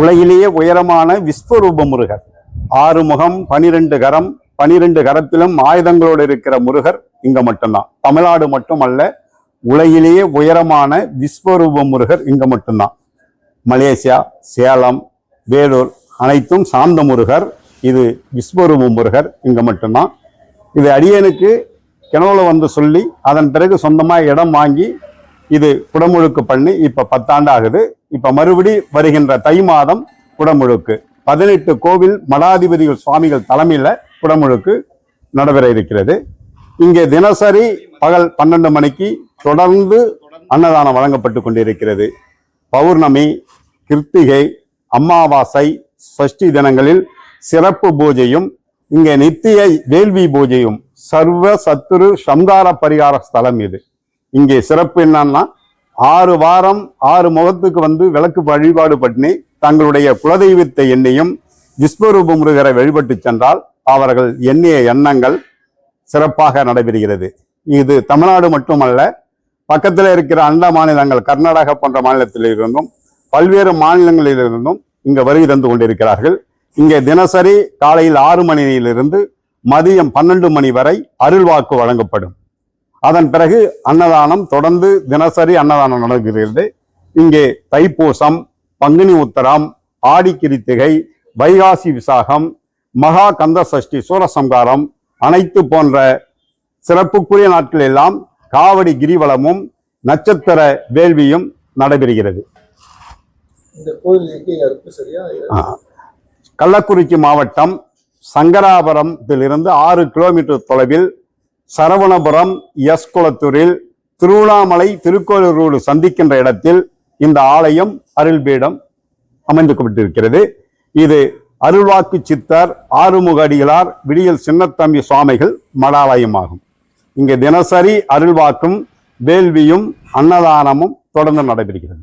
உலகிலேயே உயரமான விஸ்வரூப முருகர். ஆறு முகம் பனிரெண்டு கரம் பனிரெண்டு கரத்திலும் ஆயுதங்களோடு இருக்கிற முருகர் இங்க மட்டும்தான். தமிழ்நாடு மட்டுமல்ல உலகிலேயே உயரமான விஸ்வரூப முருகர் இங்க மட்டும்தான். மலேசியா சேலம் வேலூர் அனைத்தும் சார்ந்த முருகர். இது விஸ்வரூப முருகர் இங்க மட்டும்தான். இது அடியனுக்கு கிணவுல வந்து சொல்லி அதன் பிறகு சொந்தமாக இடம் வாங்கி இது குடமுழுக்கு பண்ணி இப்போ பத்தாண்டு ஆகுது. இப்ப மறுபடி வருகின்ற தை மாதம் குடமுழுக்கு. பதினெட்டு கோவில் மடாதிபதிகள் சுவாமிகள் தலைமையில குடமுழுக்கு நடைபெற இருக்கிறது. இங்கே தினசரி பகல் பன்னெண்டு மணிக்கு தொடர்ந்து அன்னதானம் வழங்கப்பட்டு கொண்டிருக்கிறது. பௌர்ணமி கிருத்திகை அமாவாசை சஷ்டி தினங்களில் சிறப்பு பூஜையும் இங்கே நித்திய வேள்வி பூஜையும் சர்வ சத்துரு சம்கார பரிகார ஸ்தலம் இது. இங்கே சிறப்பு என்னன்னா ஆறு வாரம் ஆறு முகத்துக்கு வந்து விளக்கு வழிபாடு பண்ணி தங்களுடைய குலதெய்வத்தை எண்ணியும் விஸ்வரூப முருகரை வழிபட்டு சென்றால் அவர்கள் எண்ணிய எண்ணங்கள் சிறப்பாக நடைபெறுகிறது. இது தமிழ்நாடு மட்டுமல்ல பக்கத்தில் இருக்கிற அண்ட மாநிலங்கள் கர்நாடகா போன்ற மாநிலத்தில் இருந்தும் பல்வேறு மாநிலங்களிலிருந்தும் இங்கே வருகை தந்து கொண்டிருக்கிறார்கள். இங்கே தினசரி காலையில் ஆறு மணியிலிருந்து மதியம் பன்னெண்டு மணி வரை அருள்வாக்கு வழங்கப்படும். அதன் பிறகு அன்னதானம் தொடர்ந்து தினசரி அன்னதானம் நடக்கிறது. இங்கே தைப்பூசம் பங்குனி உத்தரம் ஆடி கிருத்திகை வைகாசி விசாகம் மகா கந்த சஷ்டி சூரசம்காரம் அனைத்து போன்ற சிறப்புக்குரிய நாட்கள் எல்லாம் காவடி கிரிவலமும் நட்சத்திர வேள்வியும் நடைபெறுகிறது. கள்ளக்குறிச்சி மாவட்டம் சங்கராபுரத்திலிருந்து ஆறு கிலோமீட்டர் தொலைவில் சரவணபுரம் எஸ் குளத்தூரில் திருவண்ணாமலை திருக்கோயிலூர் சந்திக்கின்ற இடத்தில் இந்த ஆலயம் அருள்பீடம் அமைந்து கொண்டிருக்கிறது. இது அருள்வாக்கு சித்தர் ஆறுமுக அடிகளார் விடியல் சின்னத்தம்பி சுவாமிகள் மடாலயமாகும். இங்கே தினசரி அருள்வாக்கும் வேள்வியும் அன்னதானமும் தொடர்ந்து நடைபெறுகிறது.